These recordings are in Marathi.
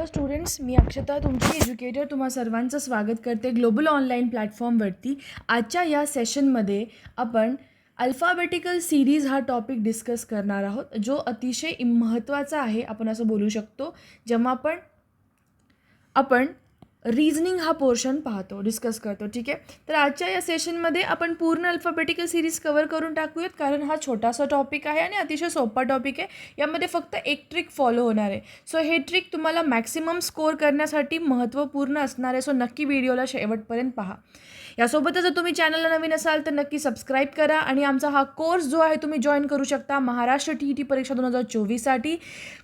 हॅलो स्टुडंट्स मी अक्षता तुमची एज्युकेटर तुम्हा सर्वांचं स्वागत करते ग्लोबल ऑनलाईन प्लॅटफॉर्मवरती आजच्या या सेशनमध्ये आपण अल्फाबेटिकल सिरीज हा टॉपिक डिस्कस करणार आहोत जो अतिशय महत्त्वाचा आहे आपण असं बोलू शकतो. जेव्हा आपण आपण रिझनिंग हा पोर्शन पाहतो डिस्कस करतो ठीक आहे? तर आजच्या या सेशनमध्ये आपण पूर्ण अल्फाबेटिकल सिरीज कवर करून टाकूयात कारण हा छोटासा टॉपिक आहे आणि अतिशय सोपा टॉपिक आहे. यामध्ये फक्त एक ट्रिक फॉलो होणार आहे. सो हे ट्रिक तुम्हाला मॅक्सिमम स्कोअर करण्यासाठी महत्त्वपूर्ण असणार आहे. सो नक्की व्हिडिओला शेवटपर्यंत पहा. यासोबतच जर तुम्ही चॅनलला नवीन असाल तर नक्की सबस्क्राईब करा आणि आमचा हा कोर्स जो आहे तुम्ही जॉईन करू शकता महाराष्ट्र टी ई टी परीक्षा दोन हजार चोवीससाठी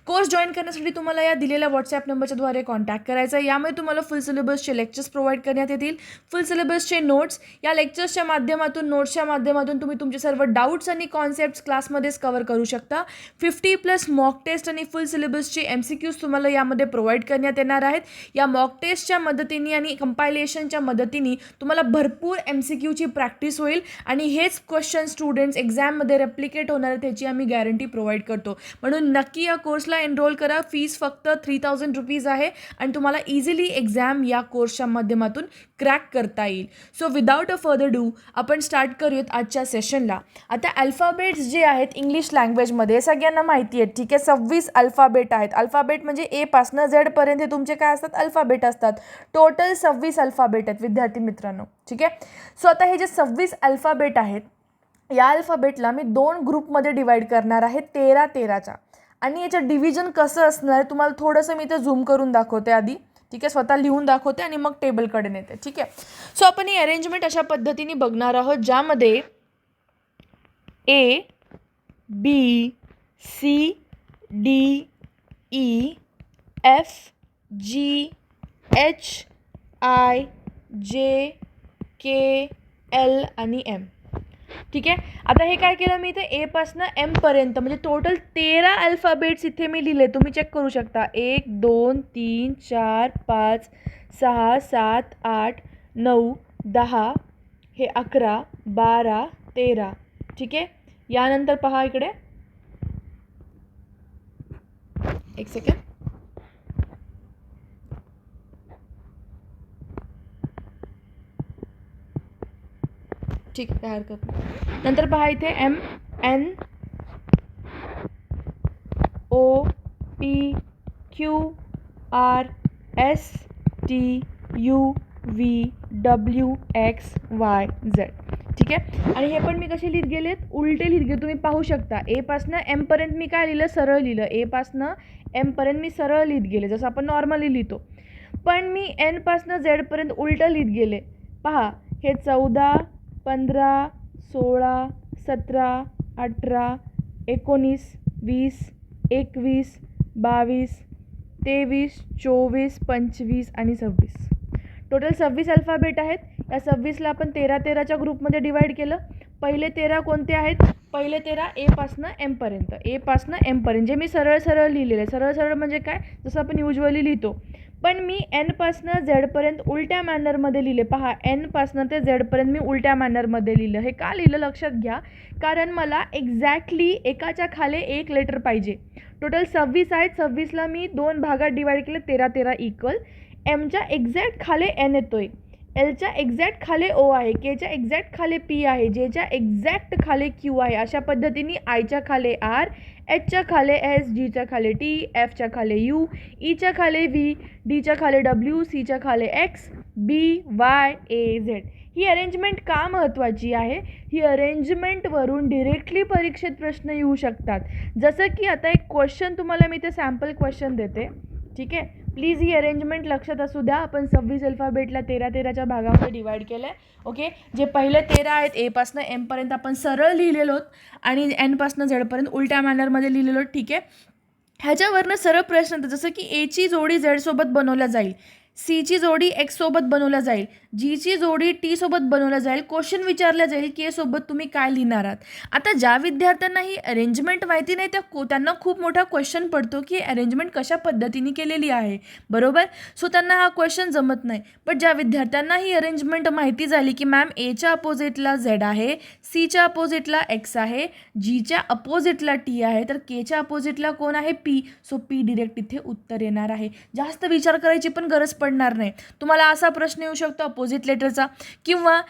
कोर्स जॉईन करण्यासाठी तुम्हाला या दिलेल्या व्हॉट्सॲप नंबरच्याद्वारे कॉन्टॅक्ट करायचा आहे. यामुळे तुम्हाला फुल सिलेबसचे लेक्चर्स प्रोव्हाइड करण्यात येतील. फुल सिलेबसचे नोट्स या लेक्चर्सच्या माध्यमातून नोट्सच्या माध्यमातून तुम्ही तुमचे सर्व डाऊट्स आणि कॉन्सेप्ट्स क्लासमध्येच कवर करू शकता. फिफ्टी प्लस मॉक टेस्ट आणि फुल सिलेबसचे एम सी क्यूज तुम्हाला यामध्ये प्रोव्हाइड करण्यात येणार आहेत. या मॉक टेस्टच्या मदतीने आणि कंपायलेशनच्या मदतीने तुम्हाला भरपूर एम सी क्यूची प्रॅक्टिस होईल आणि हेच क्वेश्चन स्टुडंट्स एक्झाममध्ये रेप्लिकेट होणार त्याची आम्ही गॅरंटी प्रोव्हाइड करतो. म्हणून नक्की या कोर्सला एनरोल करा. फीस फक्त थ्री थाउजंड रुपीज आहे. आणि तुम्हाला इझिली एक्झाम या कोर्सच्या माध्यमातून क्रॅक करता येईल. So without a further do आपण स्टार्ट करूयात आजच्या सेशनला आता अल्फाबेट्स जे आहेत इंग्लिश लँग्वेजमध्ये सगळ्यांना माहिती आहेत ठीक आहे? सव्वीस अल्फाबेट आहेत. अल्फाबेट म्हणजे एपासनं झेडपर्यंत हे तुमचे काय असतात? अल्फाबेट असतात. टोटल सव्वीस अल्फाबेट आहेत विद्यार्थी मित्रांनो ठीक आहे? सो आता हे जे सव्वीस अल्फाबेट आहेत या अल्फाबेटला मी दोन ग्रुपमध्ये डिवाईड करणार आहे तेरा तेराच्या. आणि याचं डिव्हिजन कसं असणार आहे तुम्हाला थोडंसं मी इथं झूम करून दाखवते आधी. ठीक आहे? स्वतः लिहून दाखवते आणि मग टेबलकडे नेते. ठीक आहे? सो आपण ही अरेंजमेंट अशा पद्धतीने बघणार आहोत ज्यामध्ये A B C D E F G H I J K L आणि एम ठीक आहे? आता हे काय केलं मी इथे एपासनं एमपर्यंत म्हणजे टोटल तेरा अल्फाबेट्स इथे मी लिहिले तुम्ही चेक करू शकता. एक दोन तीन चार पाच सहा सात आठ नऊ दहा हे अकरा बारा तेरा. ठीक आहे? यानंतर पहा इकडे. एक सेकंड ठीक काय हरकत नाही. नंतर पहा इथे M N O P Q R S T U V W X Y Z ठीक आहे? आणि हे पण मी कसे लिहित गेलेत? उलटे लिहित गेले. तुम्ही पाहू शकता. एपासनं एमपर्यंत मी काय लिहिलं? सरळ लिहिलं. एपासनं एमपर्यंत मी सरळ लिहित गेले. जसं आपण नॉर्मली लिहितो. पण मी एनपासनं झेडपर्यंत उलटं लिहित गेले. पहा हे चौदा पंधरा सोळा सतरा अठरा एकोणीस वीस एकवीस बावीस तेवीस चोवीस पंचवीस आणि सव्वीस. टोटल सव्वीस अल्फाबेट आहेत. या सव्वीसला आपण तेरा तेराच्या ग्रुपमध्ये डिवाईड केलं. पहिले तेरा कोणते आहेत? पहिले तेरा एपासनं एमपर्यंत एपासनं एमपर्यंत जे मी सरळ सरळ लिहिलेलं आहे. सरळ सरळ म्हणजे काय? जसं आपण युजली लिहितो. पण मी एनपासनं झेडपर्यंत उलट्या मॅनरमध्ये लिहिले. पहा एनपासनं ते झेडपर्यंत मी उलट्या मॅनरमध्ये लिहिलं. हे का लिहिलं लक्षात घ्या. कारण मला एक्झॅक्टली एकाच्या खाली एक लेटर पाहिजे. टोटल सव्वीस आहेत. सव्वीसला मी दोन भागात डिवाईड केले. तेरा तेरा इक्वल एमच्या एक्झॅक्ट खाली एन येतो आहे एलच्या एक्झॅक्ट खाली ओ आहे केच्या एक्झॅक्ट खाले पी आहे जेच्या एक्झॅक्ट खाले क्यू आहे. अशा पद्धतीने आयच्या खाली आर एचच्या खाली एस जीच्या खाले टी एफच्या खाली यू ईच्या खाले व्ही डीच्या खाली डब्ल्यू सीच्या e खाली X B Y A Z he arrangement का महत्त्वाची आहे? ही अरेंजमेंटवरून डिरेक्टली परीक्षेत प्रश्न येऊ शकतात. जसं की आता एक क्वेश्चन तुम्हाला मी ते सॅम्पल क्वेश्चन देते. ठीक आहे? प्लीज ही अरेंजमेंट लक्षात असू द्या. आपण सव्वीस अल्फाबेटला तेरा तेराच्या भागामध्ये डिवाईड केलं आहे ओके जे पहिले तेरा आहेत एपासनं एमपर्यंत आपण सरळ लिहिलेलो आहोत आणि एनपासनं झेडपर्यंत उलट्या मॅनरमध्ये लिहिलेलो ठीक आहे? ह्याच्यावरनं सरळ प्रश्न जसं की एची जोडी झेडसोबत बनवल्या जाईल. सीची जोडी एक्ससोबत बनवल्या जाईल. जीची जोडी टीसोबत बनवल्या जाईल. क्वेश्चन विचारला जाईल के सोबत तुम्ही काय लिहिणार आहात? आता ज्या विद्यार्थ्यांना ही अरेंजमेंट माहिती नाही त्या को त्यांना खूप मोठा क्वेश्चन पडतो की अरेंजमेंट कशा पद्धतीने केलेली आहे. बरोबर? सो त्यांना हा क्वेश्चन जमत नाही. पण ज्या विद्यार्थ्यांना ही अरेंजमेंट माहिती झाली की मॅम एच्या अपोजिटला झेड आहे सीच्या अपोजिटला एक्स आहे जीच्या अपोजिटला टी आहे तर केच्या अपोजिटला कोण आहे? पी सो पी डिरेक्ट इथे उत्तर येणार आहे. जास्त विचार करायची पण गरज पडणार नाही. तुम्हाला असा प्रश्न येऊ शकतो अपोजिट लेटरचा किंवा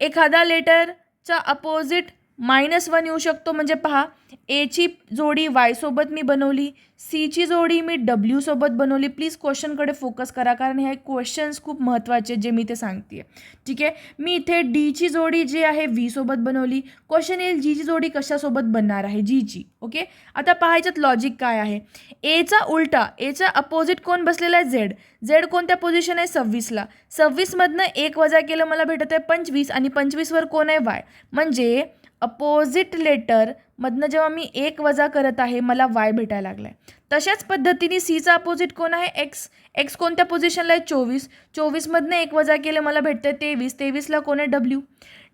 एखादा लेटरचा अपोजिट मायनस वन येऊ शकतो म्हणजे पहा एची जोडी वायसोबत मी बनवली सीची जोडी मी डब्ल्यूसोबत बनवली. प्लीज क्वेश्चनकडे फोकस करा कारण हे क्वेश्चन्स खूप महत्त्वाचे आहेत जे मी ते सांगते ठीक आहे? मी इथे डीची जोडी जी आहे व्ही सोबत बनवली. क्वेश्चन येईल जीची जोडी कशासोबत बनणार आहे? जीची ओके? आता पाहायच्यात लॉजिक काय आहे? एचा उलटा एचा अपोजिट कोण बसलेला आहे? झेड झेड कोणत्या पोझिशन आहे? सव्वीसला सव्वीसमधनं एक वजा केलं मला भेटत आहे पंचवीस आणि पंचवीसवर कोण आहे? वाय म्हणजे अपोजिट लेटरमधनं जेव्हा मी एक वजा करत आहे मला वाय भेटायला लागला आहे तशाच पद्धतीने सीचा अपोजिट कोण आहे? एक्स एक्स कोणत्या पोझिशनला आहे? चोवीस. चोवीसमधनं एक वजा केलं मला भेटतं आहे तेवीस. तेवीसला कोण आहे? डब्ल्यू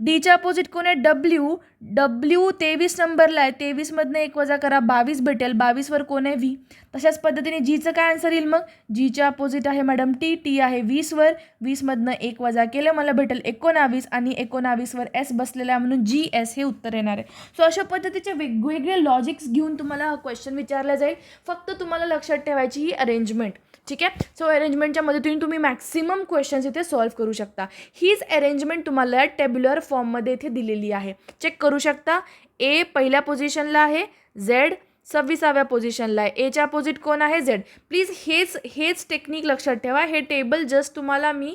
डीच्या अपोजिट कोण आहे? डब्ल्यू डब्ल्यू तेवीस नंबरला आहे. तेवीसमधनं एक वजा करा. बावीस भेटेल. बावीसवर कोण आहे? व्ही तशाच पद्धतीने जीचं काय आन्सर येईल मग? जीच्या अपोजिट आहे मॅडम टी टी आहे वीसवर. वीसमधनं एक वजा केलं मला भेटेल एकोणावीस आणि एकोणावीसवर एस बसलेला आहे म्हणून जी एस हे उत्तर येणार आहे. सो अशा पद्धतीचे वेगवेगळे लॉजिक्स घेऊन तुम्हाला हा क्वेश्चन विचारला जाईल. फक्त तुम्हाला लक्षात ठेवायची ही अरेंजमेंट ठीक आहे? सो अरेंजमेंटच्या मदतीने तुम्ही मॅक्सिमम क्वेश्चन्स इथे सॉल्व्ह करू शकता. हीच अरेंजमेंट तुम्हाला टेब्युलर फॉर्ममध्ये इथे दिलेली आहे. चेक करू शकता. ए पहिल्या पोझिशनला आहे. झेड सव्वीसाव्या पोझिशनला आहे. एच्या अपोजिट कोण आहे? झेड प्लीज हेच हेच टेक्निक लक्षात ठेवा. हे टेबल जस्ट तुम्हाला मी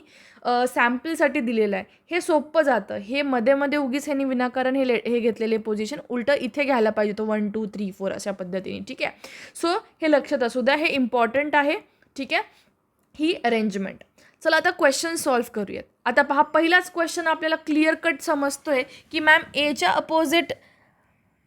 सॅम्पलसाठी दिलेलं आहे. हे सोपं जातं. हे मध्ये मध्ये उगीच ह्यांनी विनाकारण हे ले हे घेतलेले पोझिशन उलटं इथे घ्यायला पाहिजे तो वन टू थ्री फोर अशा पद्धतीने. ठीक आहे? सो हे लक्षात असू द्या. हे इम्पॉर्टंट आहे. ठीक आहे? ही अरेंजमेंट चला आता क्वेश्चन सॉल्व्ह करूयात. आता पहा पहिलाच क्वेश्चन आपल्याला क्लिअर कट समजतो आहे की मॅम एच्या अपोजिट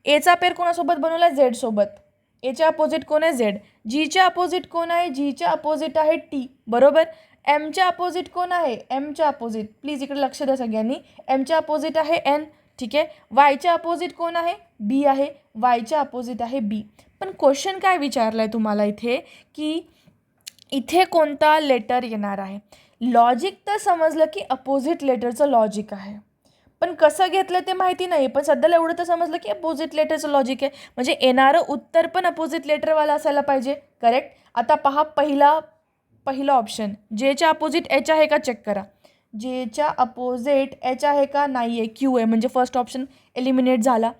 एचा पेर कोणासोबत बनवला झेडसोबत एच्या अपोजिट कोण आहे? झेड जीच्या अपोजिट कोण आहे? जीच्या अपोजिट आहे टी बरोबर? एमच्या अपोजिट कोण आहे? एमच्या अपोजिट प्लीज इकडे लक्ष द्या सगळ्यांनी. एमच्या अपोजिट आहे एन ठीक आहे? वायच्या अपोजिट कोण आहे? बी आहे. वायच्या अपोजिट आहे बी पण क्वेश्चन काय विचारलं आहे तुम्हाला इथे? की इथे कोणता लेटर येणार आहे? लॉजिक तर समजलं की अपोजिट लेटरचं लॉजिक आहे. पण कसं घेतलं ते माहिती नाही पण सध्याला एवढं तर समजलं की अपोजिट लेटरचं लॉजिक आहे. म्हणजे येणारं उत्तर पण अपोजिट लेटरवाला असायला पाहिजे. करेक्ट आता पहा पहिला पहिला ऑप्शन जेच्या अपोजिट एच आहे का? चेक करा. जेच्या अपोजिट एच आहे का? नाही आहे क्यू आहे. म्हणजे फर्स्ट ऑप्शन एलिमिनेट झाला.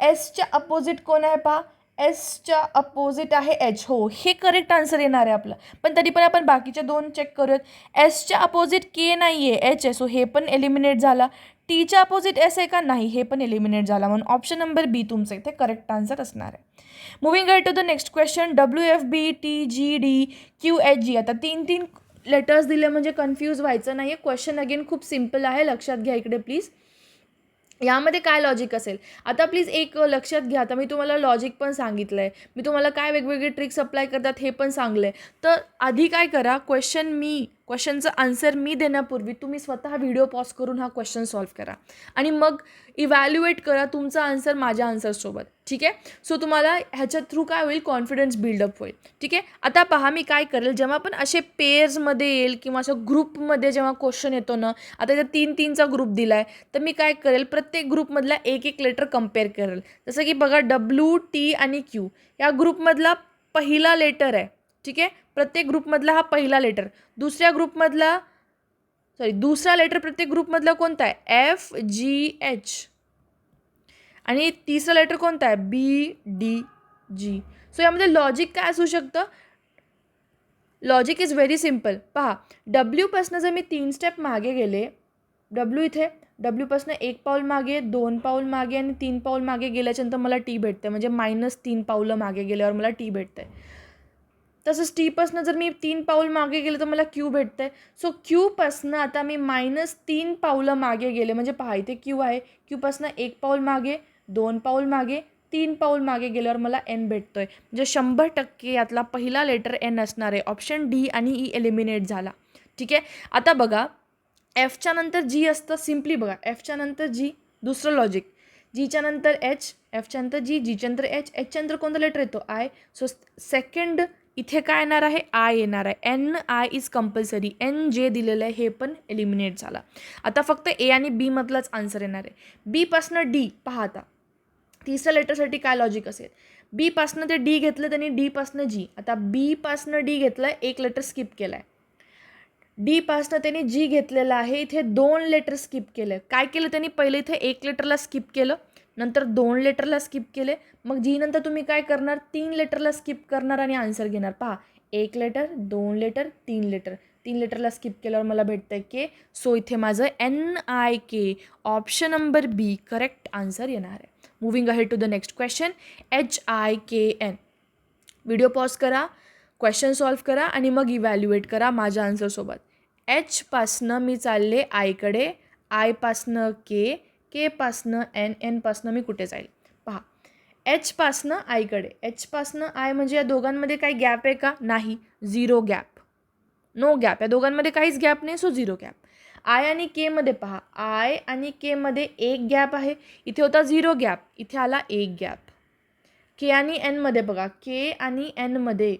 एसच्या अपोजिट कोण आहे पहा? एसच्या अपोजिट आहे एच हो हे करेक्ट आन्सर येणार आहे आपलं. पण तरी पण आपण बाकीचे दोन चेक करूयात. एसच्या अपोजिट के नाही आहे एच आहे. सो हे पण एलिमिनेट झाला. टीच्या अपोजिट एस आहे का? नाही हे पण एलिमिनेट झाला. म्हणून ऑप्शन नंबर बी तुमचं इथे करेक्ट आन्सर असणार आहे. Moving to the next question W F B T G D Q H G आता तीन तीन लेटर्स दिले म्हणजे कन्फ्यूज व्हायचं नाही आहे क्वेश्चन अगेन खूप सिंपल आहे. लक्षात घ्या इकडे प्लीज यामध्ये काय लॉजिक असेल? आता प्लीज एक लक्षात घ्या. आता मी तुम्हाला लॉजिक पण सांगितलं आहे मी तुम्हाला काय वेगवेगळे ट्रिक्स अप्लाय करतात हे पण सांगलं आहे तर आधी काय करा क्वेश्चन मी क्वेश्चनचं आन्सर मी देण्यापूर्वी तुम्ही स्वतः व्हिडिओ पॉज करून हा क्वेश्चन सॉल्व्ह करा. आणि मग इव्हॅल्युएट करा तुमचा आन्सर माझ्या आन्सरसोबत ठीक आहे? सो तुम्हाला ह्याच्या थ्रू काय होईल? कॉन्फिडन्स बिल्डअप होईल. ठीक आहे? आता पहा मी काय करेल. जेव्हा पण असे पेअर्समध्ये येईल किंवा असं ग्रुपमध्ये जेव्हा क्वेश्चन येतो ना आता इथं तीन तीनचा ग्रुप दिला आहे तर मी काय करेल? प्रत्येक ग्रुपमधला एक एक लेटर कंपेअर करेल. जसं की बघा डब्ल्यू टी आणि क्यू या ग्रुपमधला पहिला लेटर आहे. ठीक आहे? प्रत्येक ग्रुपमधला हा पहिला लेटर दुसऱ्या ग्रुपमधला सॉरी दुसरा लेटर प्रत्येक ग्रुपमधला कोणता आहे? एफ जी एच आणि तिसरा लेटर कोणता आहे? बी डी जी सो यामध्ये लॉजिक काय असू शकतं? लॉजिक इज व्हेरी सिंपल पहा डब्ल्यूपासनं जर मी तीन स्टेप मागे गेले डब्ल्यू इथे डब्ल्यूपासनं एक पाऊल मागे दोन पाऊल मागे आणि तीन पाऊल मागे गेल्याच्यानंतर मला टी भेटते म्हणजे मायनस तीन पाऊलं मागे गेल्यावर मला टी भेटते तसंच टीपासनं जर मी तीन पाऊल मागे गेले तर मला क्यू भेटतं आहे सो क्यूपासनं आता मी मायनस तीन पावलं मागे गेले. म्हणजे पहा इथे क्यू आहे. क्यूपासनं एक पाऊल मागे दोन पाऊल मागे तीन पाऊल मागे गेल्यावर मला एन भेटतो आहे म्हणजे शंभर टक्के यातला पहिला लेटर एन असणार आहे. ऑप्शन डी आणि e ई एलिमिनेट झाला. ठीक आहे? आता बघा. एफच्या नंतर जी असतं. सिम्पली बघा. एफच्या नंतर जी दुसरं लॉजिक जीच्या नंतर एच एफच्या नंतर जी जीच्या नंतर एच एचच्या नंतर कोणता लेटर येतो? आय सो सेकंड इथे काय येणार आहे? आय येणार आहे. N I is compulsory N J दिलेलं आहे हे पण एलिमिनेट झाला. आता फक्त ए आणि बी मधलाच आन्सर येणार आहे. बीपासनं डी पाहता तिसऱ्या लेटरसाठी काय लॉजिक असेल? बीपासनं ते डी घेतलं त्यांनी डीपासनं जी आता बीपासनं डी घेतलं आहे एक लेटर स्किप केलं आहे डीपासनं त्यांनी जी घेतलेलं आहे इथे दोन लेटर स्किप केलं. काय केलं त्यांनी? पहिले इथे एक लेटरला स्किप केलं. नंतर दोन लेटरला स्किप केले. मग जी नंतर तुम्ही काय करणार? तीन लेटरला स्किप करणार आणि आन्सर घेणार. पहा एक लेटर दोन लेटर तीन लेटर. तीन लेटरला स्किप केल्यावर मला भेटतं आहे के सो इथे माझं N I K option number B correct answer येणार आहे. Moving ahead to the next question H I K N video pause करा क्वेश्चन सॉल्व करा आणि मग इव्हॅल्युएट करा माझ्या आन्सरसोबत एचपासनं मी चालले आयकडे आयपासनं के केपासनं एन एनपासनं मी कुठे जाईल? पहा. एचपासनं आयकडे एचपासनं आय म्हणजे या दोघांमध्ये काही गॅप आहे का? नाही. Zero gap. No gap. या दोघांमध्ये काहीच गॅप नाही सो झिरो गॅप. आय आणि केमध्ये पहा. आय आणि केमध्ये एक गॅप आहे. इथे होता झिरो गॅप. इथे आला एक गॅप. के आणि एनमध्ये बघा. के आणि एनमध्ये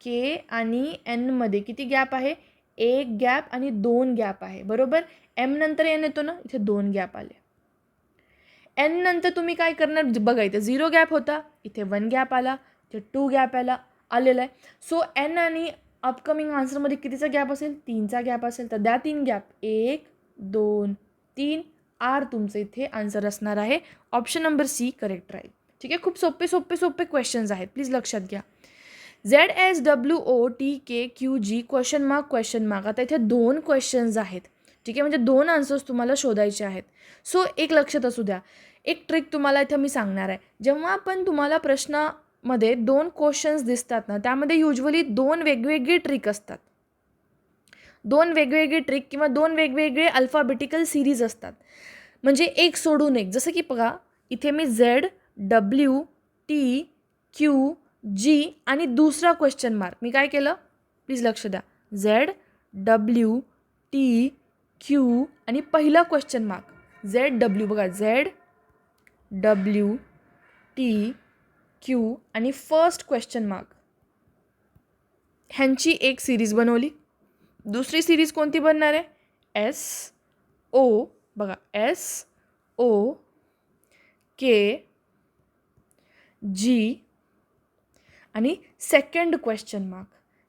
के आणि एनमध्ये किती गॅप आहे? एक गॅप आणि दोन गॅप आहे. बरोबर? एम नंतर एन येतो ना? इथे दोन गॅप आले. एन नंतर तुम्ही काय करणार? म्हणजे बघा इथे झिरो गॅप होता इथे वन गॅप आला इथे टू गॅप आला आलेला आहे. सो एन आणि अपकमिंग आन्सरमध्ये कितीचा गॅप असेल? तीनचा गॅप असेल. तर द्या तीन गॅप एक दोन तीन आर तुमचं इथे आन्सर असणार आहे. ऑप्शन नंबर सी करेक्ट राहील ठीक आहे? खूप सोपे सोपे सोपे क्वेश्चन्स आहेत. प्लीज लक्षात घ्या. Z S W O T K Q G question mark question mark आता इथे दोन क्वेश्चन्स आहेत. ठीक आहे? म्हणजे दोन आन्सर्स तुम्हाला शोधायचे आहेत. सो एक लक्षात असू द्या. एक ट्रिक तुम्हाला इथं मी सांगणार आहे. जेव्हा पण तुम्हाला प्रश्नामध्ये दोन क्वेश्चन्स दिसतात ना त्यामध्ये युजली दोन वेगवेगळे ट्रिक असतात. दोन वेगवेगळे ट्रिक किंवा दोन वेगवेगळे अल्फाबेटिकल सिरीज असतात. म्हणजे एक सोडून एक. जसं की बघा इथे मी Z W T Q G आणि दुसरा क्वेश्चन मार्क मी काय केलं? प्लीज लक्ष द्या. झेड डब्ल्यू टी क्यू आणि पहिला क्वेश्चन मार्क झेड डब्ल्यू बघा झेड डब्ल्यू टी क्यू आणि फर्स्ट क्वेश्चन मार्क ह्यांची एक सिरीज बनवली. दुसरी सिरीज कोणती बनणार आहे? एस ओ बघा एस ओ के जी आणि second question mark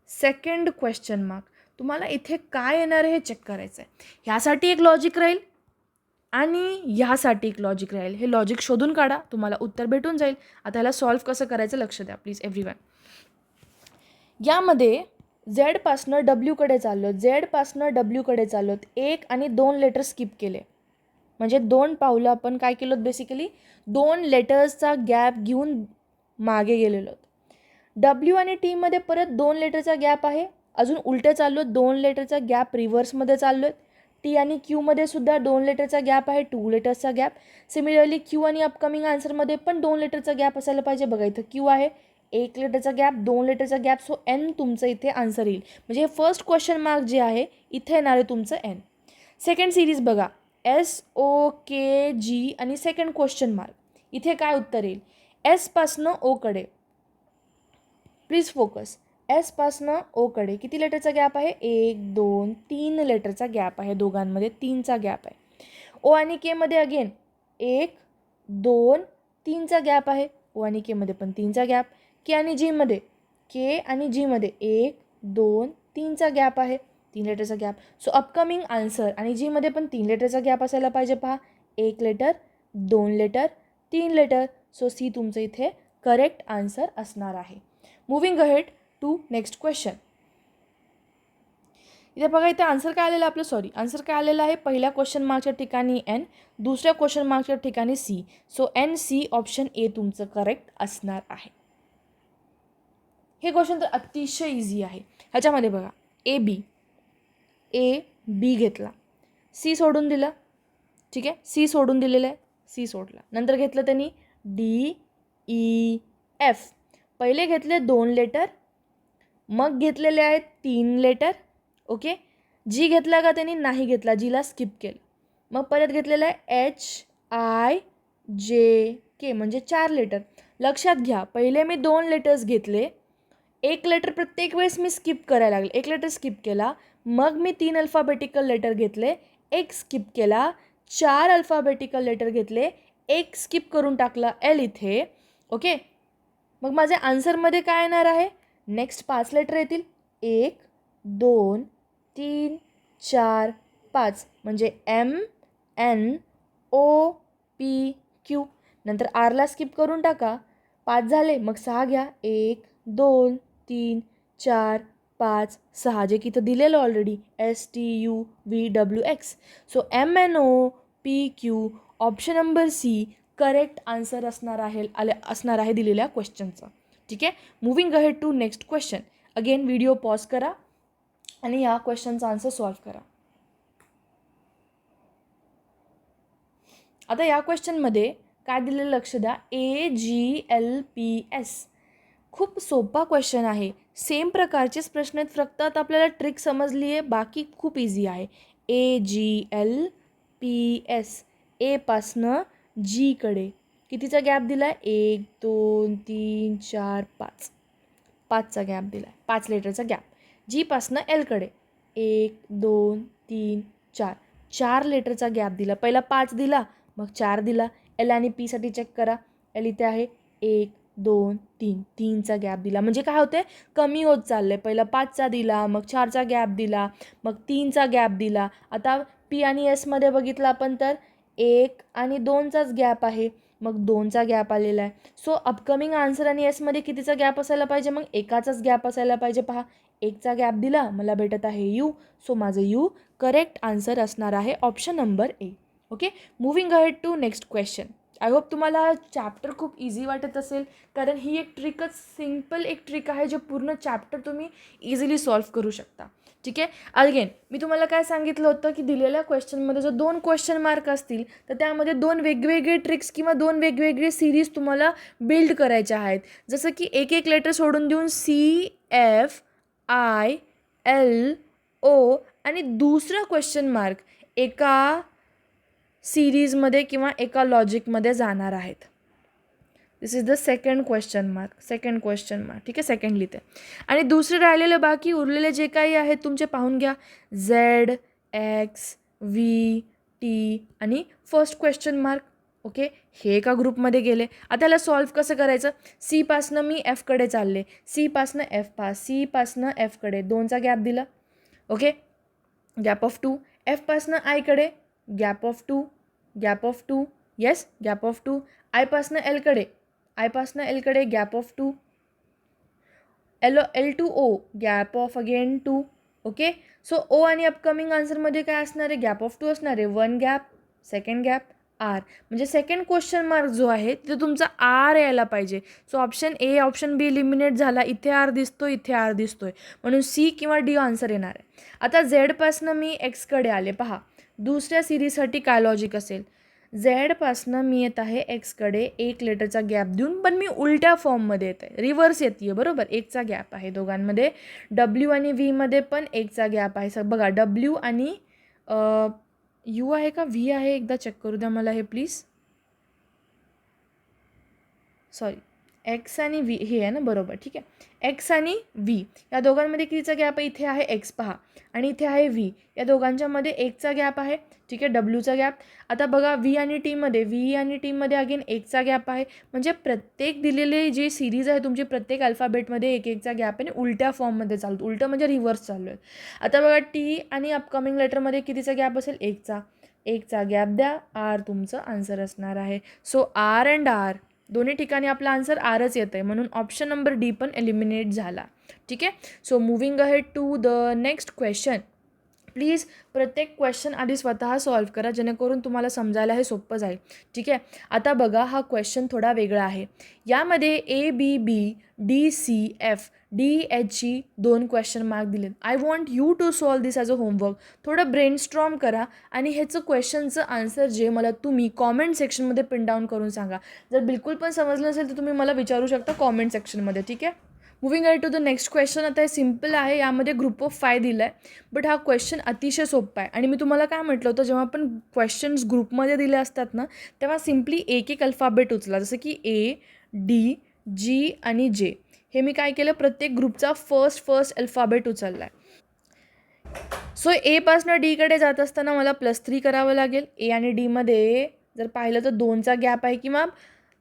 second question mark तुम्हाला इथे काय येणार आहे हे चेक करायचं आहे ह्यासाठी एक लॉजिक राहील. आणि ह्यासाठी एक लॉजिक राहील. हे लॉजिक शोधून काढा तुम्हाला उत्तर भेटून जाईल. आता ह्याला सॉल्व्ह कसं करायचं लक्ष द्या प्लीज एव्हरी वन यामध्ये झेडपासनं डब्ल्यूकडे चाललो झेडपासनं डब्ल्यूकडे चाललो एक आणि दोन लेटर स्किप केले. म्हणजे दोन पावलं आपण काय केलो बेसिकली दोन लेटर्सचा गॅप घेऊन मागे गेलेलो डब्ल्यू आणि टीमध्ये परत दोन लेटरचा गॅप आहे. अजून उलटे चाललो दोन लेटरचा गॅप रिव्हर्समध्ये चाललो आहेत टी आणि क्यूमध्ये सुद्धा दोन लेटरचा गॅप आहे टू लेटर्सचा गॅप सिमिलरली क्यू आणि अपकमिंग आन्सरमध्ये पण दोन लेटरचा गॅप असायला पाहिजे. बघा इथं क्यू आहे एक लेटरचा गॅप दोन लेटरचा गॅप सो एन तुमचं इथे आन्सर येईल. म्हणजे हे फर्स्ट क्वेश्चन मार्क जे आहे इथे येणार आहे तुमचं एन सेकंड सिरीज बघा एस ओ के जी आणि सेकंड क्वेश्चन मार्क इथे काय उत्तर येईल? एसपासनं ओकडे प्लीज फोकस एसपासनं ओकडे किती लेटरचा गॅप आहे? एक दोन तीन लेटरचा गॅप आहे. दोघांमध्ये तीनचा गॅप आहे. ओ आणि केमध्ये अगेन एक दोन तीनचा गॅप आहे. ओ आणि केमध्ये पण तीनचा गॅप के आणि जीमध्ये के आणि जीमध्ये एक दोन तीनचा गॅप आहे. तीन लेटरचा गॅप सो अपकमिंग आन्सर आणि जीमध्ये पण तीन लेटरचा गॅप असायला पाहिजे पहा. एक लेटर दोन लेटर तीन लेटर सो सी तुमचं इथे करेक्ट आन्सर असणार आहे. Moving ahead to next question इथे बघा इथे आन्सर काय आलेलं आपलं? सॉरी आन्सर काय आलेलं आहे? पहिल्या क्वेश्चन मार्कच्या ठिकाणी एन दुसऱ्या क्वेश्चन मार्कच्या ठिकाणी C so N C option A तुमचं करेक्ट असणार आहे. हे क्वेश्चन तर अतिशय इझी आहे. ह्याच्यामध्ये बघा ए बी ए बी घेतला. सी सोडून दिलं. ठीक आहे? सी सोडून दिलेलं आहे. सी सोडला. नंतर घेतलं त्यांनी डी ई एफ पहिले घेतले दोन लेटर मग घेतलेले आहेत तीन लेटर ओके? जी घेतला का त्यांनी? नाही घेतला. जीला स्किप केलं. मग परत घेतलेलं आहे एच आय जे के म्हणजे चार लेटर लक्षात घ्या पहिले मी दोन लेटर्स घेतले. एक लेटर प्रत्येक वेळेस मी स्किप करायला लागले. एक लेटर स्किप केला. मग मी तीन अल्फाबेटिकल लेटर घेतले. एक स्किप केला. चार अल्फाबेटिकल लेटर घेतले. एक स्किप करून टाकलं एल इथे. ओके? मग माझ्या आन्सरमध्ये काय येणार आहे? नेक्स्ट पाच लेटर येतील. एक दोन तीन चार पाच. म्हणजे M N O P Q नंतर आरला स्किप करून टाका. पाच झाले. मग सहा घ्या. एक दोन तीन चार पाच सहा. जे की इथं दिलेलं already S T U V W X so M N O P Q option number C correct answer असणार आहे आले असणार आहे दिलेल्या क्वेश्चनचं ठीक आहे? Moving ahead to next question again video pause करा आणि या क्वेश्चनचा आन्सर सॉल्व्ह करा. आता या क्वेश्चनमध्ये काय दिलेलं लक्ष द्या? A G L P S खूप सोपा क्वेश्चन आहे. सेम प्रकारचेच प्रश्न आहेत. फक्त आता आपल्याला ट्रिक समजली आहे. बाकी खूप इझी आहे. A G L P S एपासनं जीकडे कितीचा गॅप दिला आहे एक दोन तीन चार पाच. पाचचा गॅप दिला आहे पाच लेटरचा गॅप. जीपासनं एलकडे. एक दोन तीन चार. चार लेटरचा गॅप दिला. पहिला पाच दिला मग चार दिला. एल आणि पीसाठी चेक करा. एल इथे आहे. एक दोन तीन. तीनचा गॅप दिला. म्हणजे काय होते कमी होत चाललं आहे पहिला पाचचा दिला मग चारचा गॅप दिला मग तीनचा गॅप दिला. आता पी आणि एसमध्ये बघितलं आपण तर एक आणि दोनचाच गॅप आहे. मग दोनचा गॅप आलेला आहे. सो अपकमिंग आन्सर आणि एसमध्ये कितीचा गॅप असायला पाहिजे? मग एकाचाच गॅप असायला पाहिजे. पहा एकचा गॅप दिला मला भेटत आहे यू. सो माझं यू करेक्ट आन्सर असणार आहे option number A okay moving ahead to next question I hope तुम्हाला चॅप्टर खूप इझी वाटत असेल. कारण ही एक ट्रिकच सिंपल एक ट्रिक आहे जे पूर्ण चॅप्टर तुम्ही इझिली सॉल्व्ह करू शकता. ठीक आहे? अगेन मी तुम्हाला काय सांगितलं होतं की दिलेल्या क्वेश्चनमध्ये जर दोन क्वेश्चन मार्क असतील तर त्यामध्ये दोन वेगवेगळे ट्रिक्स किंवा दोन वेगवेगळे सिरीज तुम्हाला बिल्ड करायच्या आहेत. जसं की एक एक लेटर सोडून देऊन C F I L O आणि दुसरा क्वेश्चन मार्क एका सिरीजमध्ये किंवा एका लॉजिकमध्ये जाणार आहेत. This is the second question mark second question mark ठीक आहे सेकंड लिहिते. आणि दुसरे राहिलेले बाकी उरलेले जे काही आहेत तुमचे पाहून घ्या. झेड एक्स व्ही टी आणि फर्स्ट क्वेश्चन मार्क ओके हे एका ग्रुपमध्ये गेले. आता याला सॉल्व्ह कसं करायचं? सीपासनं मी एफकडे चालले. सीपासनं एफ पास. सीपासनं एफकडे दोनचा गॅप दिला. ओके गॅप ऑफ टू एफपासनं आयकडे gap of two gap of two yes gap of two. आयपासनं एलकडे आयपासनं एलकडे gap of two. L L to O gap of again two okay? So O आणि अपकमिंग आन्सरमध्ये काय असणार आहे? गॅप ऑफ टू असणार आहे. One gap second gap R म्हणजे सेकंड क्वेश्चन मार्क जो आहे तिथे तुमचा आर यायला पाहिजे. So option A option B eliminate झाला. इथे आर दिसतो इथे आर दिसतोय. म्हणून सी किंवा डी आन्सर येणार आहे. आता झेडपासनं मी एक्सकडे आले. पहा. दुसऱ्या सिरीजसाठी काय लॉजिक असेल? झेडपासनं मी येत आहे एक्सकडे एक लेटरचा गॅप देऊन पण मी उलट्या फॉर्ममध्ये येत आहे. रिव्हर्स येते आहे बरोबर एकचा गॅप आहे दोघांमध्ये. डब्ल्यू आणि व्हीमध्ये पण एकचा गॅप आहे. स बघा डब्ल्यू आणि यू आहे का? व्ही आहे? एकदा चेक करू द्या मला हे प्लीज सॉरी एक्स आणि व्ही हे आहे ना बरोबर ठीक आहे? एक्स आणि व्ही या दोघांमध्ये कितीचा गॅप आहे? इथे आहे एक्स पहा. आणि इथे आहे व्ही या दोघांच्यामध्ये एकचा गॅप आहे ठीक आहे? डब्ल्यूचा गॅप आता बघा व्ही आणि टीमध्ये व्ही आणि टीमध्ये अगेन एकचा गॅप आहे. म्हणजे प्रत्येक दिलेले जे सिरीज आहे तुमची प्रत्येक अल्फाबेटमध्ये एक एकचा गॅप आहे आणि उलट्या फॉर्ममध्ये चालतो. उलटं म्हणजे रिव्हर्स चालू आहे. आता बघा टी आणि अपकमिंग लेटरमध्ये कितीचा गॅप असेल? एकचा. एकचा गॅप द्या. आर तुमचं आन्सर असणार आहे. सो आर अँड आर दोन्ही ठिकाणी आपला आन्सर आरच येतं आहे म्हणून ऑप्शन नंबर डी पण एलिमिनेट झाला. ठीक आहे? So moving ahead to the next question please प्रत्येक क्वेश्चन आधी स्वतः सॉल्व्ह करा जेणेकरून तुम्हाला समजायला हे सोपं जाईल. ठीक आहे? आता बघा हा क्वेश्चन थोडा वेगळा आहे. यामध्ये A B B D C F D H E दोन क्वेश्चन मार्क दिलेत. I want you to solve this as a homework थोडं ब्रेनस्ट्रॉम करा आणि ह्याचं क्वेश्चनचं आन्सर जे मला तुम्ही कॉमेंट सेक्शनमध्ये प्रिंट डाऊन करून सांगा. जर बिलकुल पण समजलं नसेल तर तुम्ही मला विचारू शकता कॉमेंट सेक्शनमध्ये ठीक आहे? Moving I to the next question आता हे सिंपल आहे यामध्ये ग्रुप ऑफ फाय दिला आहे बट हा क्वेश्चन अतिशय सोपा आहे. आणि मी तुम्हाला काय म्हटलं होतं जेव्हा आपण क्वेश्चन्स ग्रुपमध्ये दिले असतात ना तेव्हा सिम्पली एक एक अल्फाबेट उचला. जसं की ए डी जी आणि जे हे मी काय केलं? प्रत्येक ग्रुपचा फर्स्ट फर्स्ट अल्फाबेट उचलला आहे सो एपासनं डीकडे जात असताना मला प्लस थ्री करावं लागेल. ए आणि डीमध्ये जर पाहिलं तर दोनचा गॅप आहे किंवा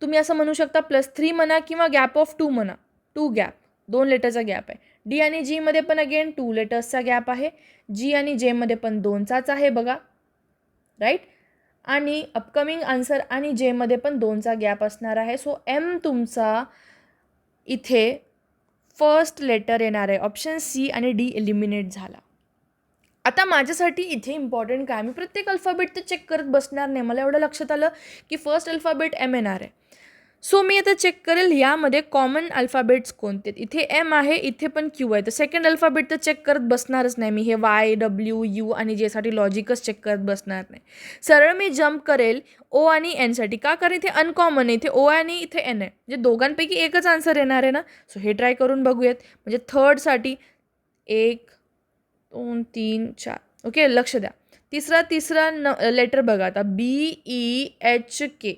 तुम्ही असं म्हणू शकता प्लस थ्री म्हणा किंवा गॅप ऑफ टू म्हणा. टू गॅप दोन लेटरचा गॅप आहे. डी आणि जीमध्ये पण अगेन टू लेटर्सचा गॅप आहे. जी आणि जेमध्ये पण दोनचाच आहे बघा. राईट आणि अपकमिंग आन्सर आणि जेमध्ये पण दोनचा गॅप असणार आहे. सो एम तुमचा इथे फर्स्ट लेटर येणार आहे. ऑप्शन सी आणि डी एलिमिनेट झाला. आता माझ्यासाठी इथे इम्पॉर्टंट काय? मी प्रत्येक अल्फाबेट तर चेक करत बसणार नाही. मला एवढं लक्षात आलं की फर्स्ट अल्फाबेट एम येणार आहे. सो मी आता चेक करेल यामध्ये कॉमन अल्फाबेट्स कोणते आहेत? इथे एम आहे इथे पण क्यू आहे. तर सेकंड अल्फाबेट तर चेक करत बसणारच नाही मी. हे वाय डब्ल्यू यू आणि जेसाठी लॉजिकच चेक करत बसणार नाही. सरळ मी जम्प करेल ओ आणि एनसाठी का? कारण इथे अनकॉमन आहे. इथे ओ आणि इथे एन आहे. म्हणजे दोघांपैकी एकच आन्सर येणार आहे ना? सो हे ट्राय करून बघूयात. म्हणजे थर्डसाठी एक दोन तीन चार. ओके लक्ष द्या. तिसरा तिसरा न लेटर बघा आता. बी ई एच के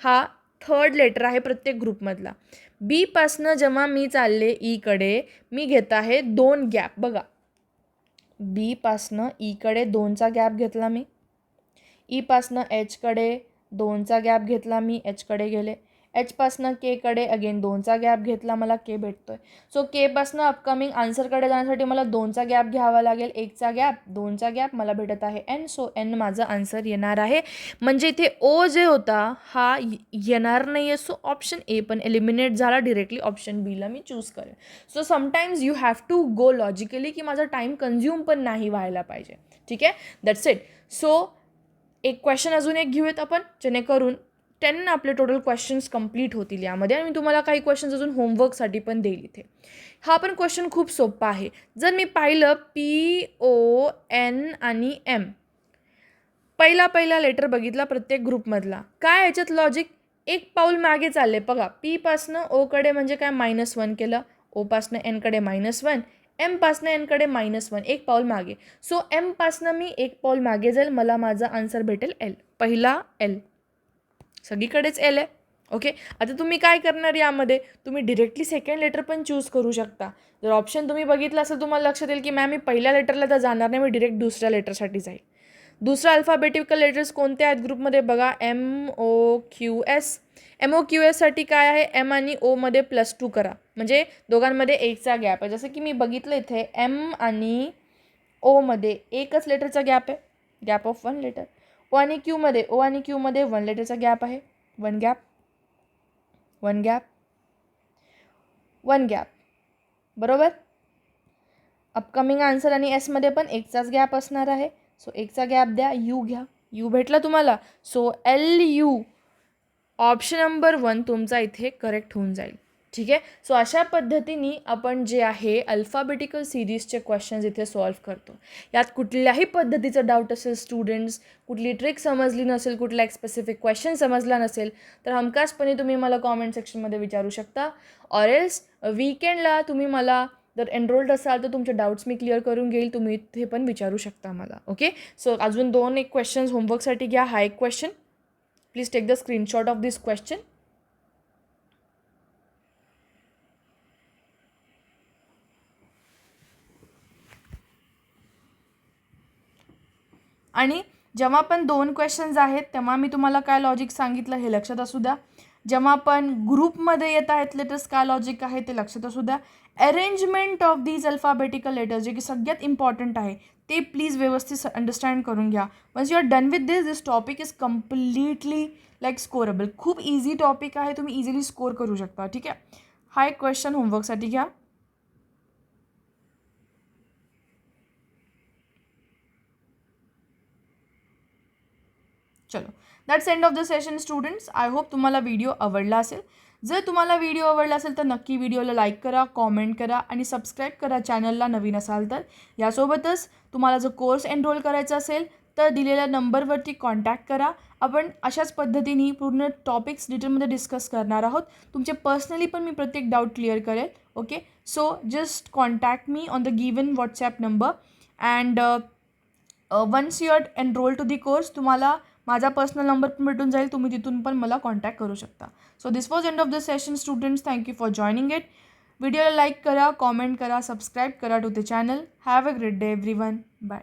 हा थर्ड लेटर आहे प्रत्येक ग्रुपमधला बीपासनं जेव्हा मी चालले e ईकडे मी घेत आहे दोन गॅप बघा. बीपासनं ईकडे e दोनचा गॅप घेतला मी. E ईपासनं एचकडे दोनचा गॅप घेतला मी. एचकडे गेले. एचपासनं केकडे अगेन दोनचा गॅप घेतला मला के भेटतो आहे सो केपासनं अपकमिंग आन्सरकडे जाण्यासाठी मला दोनचा गॅप घ्यावा लागेल एकचा गॅप दोनचा गॅप मला भेटत आहे. एन सो एन माझं आन्सर येणार आहे. म्हणजे इथे ओ जे होता हा येणार नाही आहे सो ऑप्शन ए पण एलिमिनेट झाला डिरेक्टली ऑप्शन बीला मी चूज करेन. So sometimes you have to go logically की माझा टाईम कन्झ्युम पण नाही व्हायला पाहिजे. ठीक आहे? दॅट्स इट सो एक क्वेश्चन अजून एक घेऊयात आपण जेणेकरून त्यांना आपले टोटल क्वेश्चन्स कंप्लीट होतील यामध्ये. आणि मी तुम्हाला काही क्वेश्चन्स अजून होमवर्कसाठी पण देईल इथे. हा पण क्वेश्चन खूप सोपा आहे. जर मी पाहिलं पी ओ एन आणि एम पहिला पहिला लेटर बघितला प्रत्येक ग्रुपमधला काय याच्यात लॉजिक एक पाऊल मागे चालले बघा पीपासनं ओकडे म्हणजे काय? मायनस वन केलं. ओपासनं एनकडे मायनस वन एमपासनं एनकडे मायनस वन एक पाऊल मागे. सो एमपासनं मी एक पाऊल मागे जाईल. मला माझा आन्सर भेटेल एल पहिला एल सगळीकडेच एल आहे. ओके आता तुम्ही काय करणार यामध्ये? तुम्ही डिरेक्टली सेकंड लेटर पण चूज करू शकता. जर ऑप्शन तुम्ही बघितलं असेल तुम्हाला लक्षात येईल की मॅम मी पहिल्या लेटरला तर जाणार नाही मी डिरेक्ट दुसऱ्या लेटरसाठी जाईल. दुसरा अल्फाबेटिकल लेटर्स कोणते आहेत ग्रुपमध्ये बघा M O Q S M O Q एससाठी काय आहे? एम आणि ओमध्ये प्लस टू करा. म्हणजे दोघांमध्ये एकचा गॅप आहे. जसं की मी बघितलं इथे एम आणि ओमध्ये एकच लेटरचा गॅप आहे. Gap of one letter O आणि क्यूमध्ये ओ आणि क्यूमध्ये वन लेटरचा गॅप आहे. One gap one gap one gap बरोबर? अपकमिंग आन्सर आणि एसमध्ये पण एकचाच गॅप असणार आहे. सो एकचा गॅप द्या यू घ्या. यू भेटला तुम्हाला. So L U option number one तुमचा इथे करेक्ट होऊन जाईल. ठीक आहे? सो अशा पद्धतीने आपण जे आहे अल्फाबेटिकल सिरीजचे क्वेश्चन्स इथे सॉल्व करतो. यात कुठल्याही पद्धतीचं डाऊट असेल स्टुडंट्स कुठली ट्रिक समजली नसेल कुठला एक स्पेसिफिक क्वेश्चन समजला नसेल तर हमखासपणे तुम्ही मला कॉमेंट सेक्शनमध्ये विचारू शकता. ऑर एल्स वीकेंडला तुम्ही मला जर एनरोल्ड असाल तर तुमचे डाऊट्स मी क्लिअर करून घेईल तुम्ही इथे पण विचारू शकता मला. ओके सो अजून दोन एक क्वेश्चन्स होमवर्कसाठी घ्या. हा एक question please take the screenshot of this question आणि जेव्हा पण दोन क्वेश्चन्स आहेत तेव्हा मी तुम्हाला काय लॉजिक सांगितलं हे लक्षात असू द्या. जेव्हा पण ग्रुपमध्ये येत आहेत लेटर्स काय लॉजिक आहे ते लक्षात असू द्या. Arrangement of these alphabetical letters जे की सगळ्यात इम्पॉर्टंट आहे ते प्लीज व्यवस्थित अंडरस्टँड करून घ्या. Once you are done with this this topic is completely like scorable खूप इझी टॉपिक आहे तुम्ही इझिली स्कोर करू शकता ठीक आहे? हा एक क्वेश्चन होमवर्कसाठी घ्या. चलो. That's end of the session students I hope तुम्हाला व्हिडिओ आवडला असेल. जर तुम्हाला व्हिडिओ आवडला असेल तर नक्की व्हिडिओला लाईक करा कॉमेंट करा आणि सबस्क्राईब करा चॅनलला नवीन असाल तर. यासोबतच तुम्हाला जर कोर्स एनरोल करायचा असेल तर दिलेल्या नंबरवरती कॉन्टॅक्ट करा. आपण अशाच पद्धतीने पूर्ण टॉपिक्स डिटेलमध्ये डिस्कस करणार आहोत. तुमचे पर्सनली पण मी प्रत्येक डाऊट क्लिअर करेल okay so just contact me on the given WhatsApp number and once you are enrol to the course तुम्हाला माझा पर्सनल नंबर पण भेटून जाईल. तुम्ही तिथून पण मला कॉन्टॅक्ट करू शकता. So this was end of the session students thank you for joining it व्हिडिओला लाईक करा कॉमेंट करा सबस्क्राईब करा to the channel have a great day everyone bye